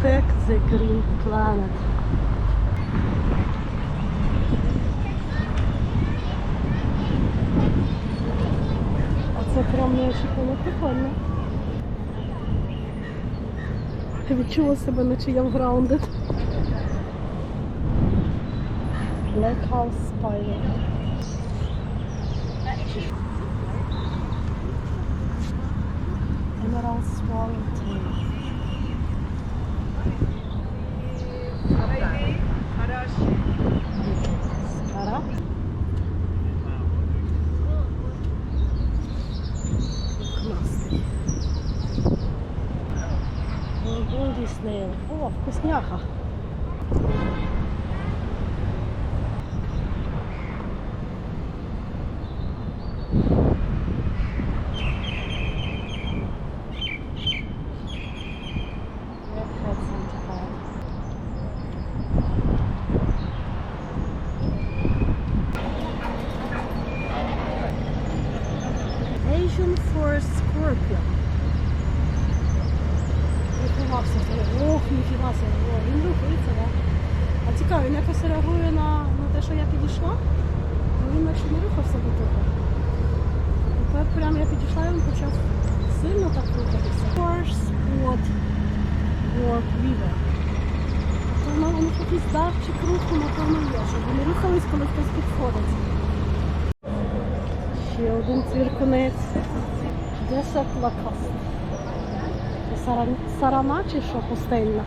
Protect the Green Planet. А це прям неочікувано прикольно. Я Відчула себе, наче я в Grounded. Lighthouse Spider. Emerald Swallowtail. Голді снейл. О, вкусняха. Red Hat Santa Claus. Asian Forest Scorpion. Ох, ніфіга все. Він рухається, так? А цікаво, він якось реагує на, на те, що я підійшла. Ну, Він наче не рухався до того. Тепер прямо я підійшла, він почав сильно так рухатися. Horse Spot Walk River. Воно у якийсь датчик руху, напевно, є, щоб вони рухались, коли хтось підходить. Ще один цвіркунець. Десерт лакаст. Це саран- Сарана чи що пустельна?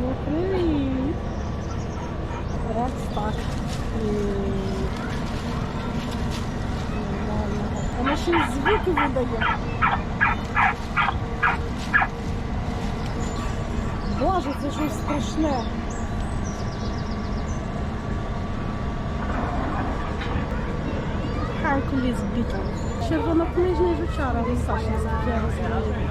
Ну, привіт. Ред Стар. Вона ще й звуки видає. Боже, це щось страшне. Hercules Beetle. Червонокнижний жучара висашний, я розумію.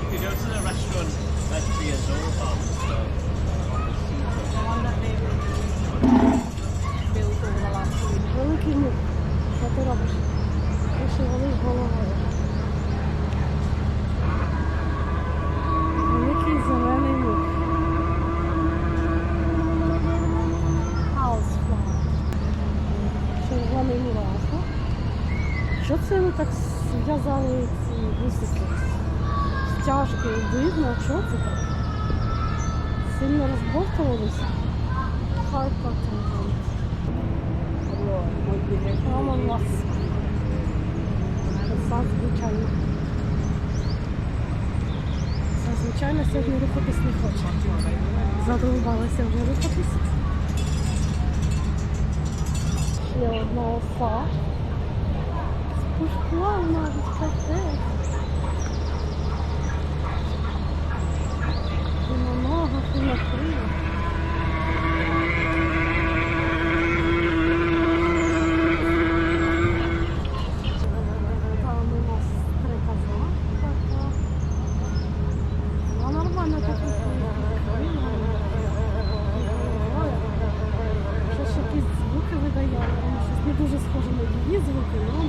You could go to the restaurant at the Azora Farm and stuff. Великий мук. Що ти робиш? Ти ще волиш головою. Що це ви так зв'язали ці гусики? Стяжки видно, що це так? Сильно розбовтувалися? Харкотон. Мама вас. Зазвичайно. Зазвичайно сьогодні рухатись не хоче. Задовбалася вже рухатись. Ще одна оса. Спушкла навіть кафе. І на ногах, і на у видає, щось не дуже схоже на її звуки, ну